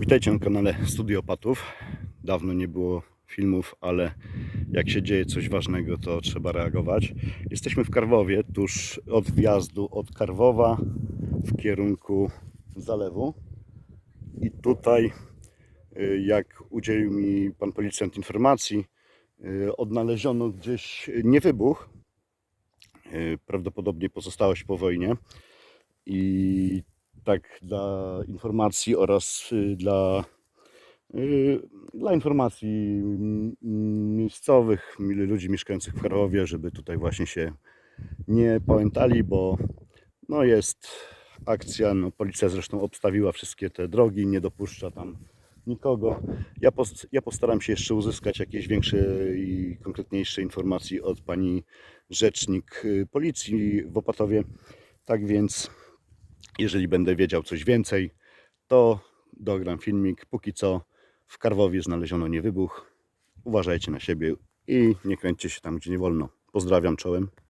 Witajcie na kanale Studiopatów. Dawno nie było filmów, ale jak się dzieje coś ważnego, to trzeba reagować. Jesteśmy w Karwowie, tuż od wjazdu od Karwowa w kierunku zalewu. I tutaj, y, jak udzielił mi pan policjant informacji, y, odnaleziono gdzieś y, prawdopodobnie pozostałość po wojnie. I tak dla informacji oraz y, dla, y, dla informacji miejscowych, mi- ludzi mieszkających w Karłowie, żeby tutaj właśnie się nie pamiętali, bo no jest akcja, no policja zresztą obstawiła wszystkie te drogi, nie dopuszcza tam nikogo. Ja, pos, ja postaram się jeszcze uzyskać jakieś większe i konkretniejsze informacji od pani rzecznik y, policji w Opatowie. Tak więc jeżeli będę wiedział coś więcej, to dogram filmik. Póki co w Karwowie znaleziono niewybuch. Uważajcie na siebie i nie kręćcie się tam, gdzie nie wolno. Pozdrawiam czołem.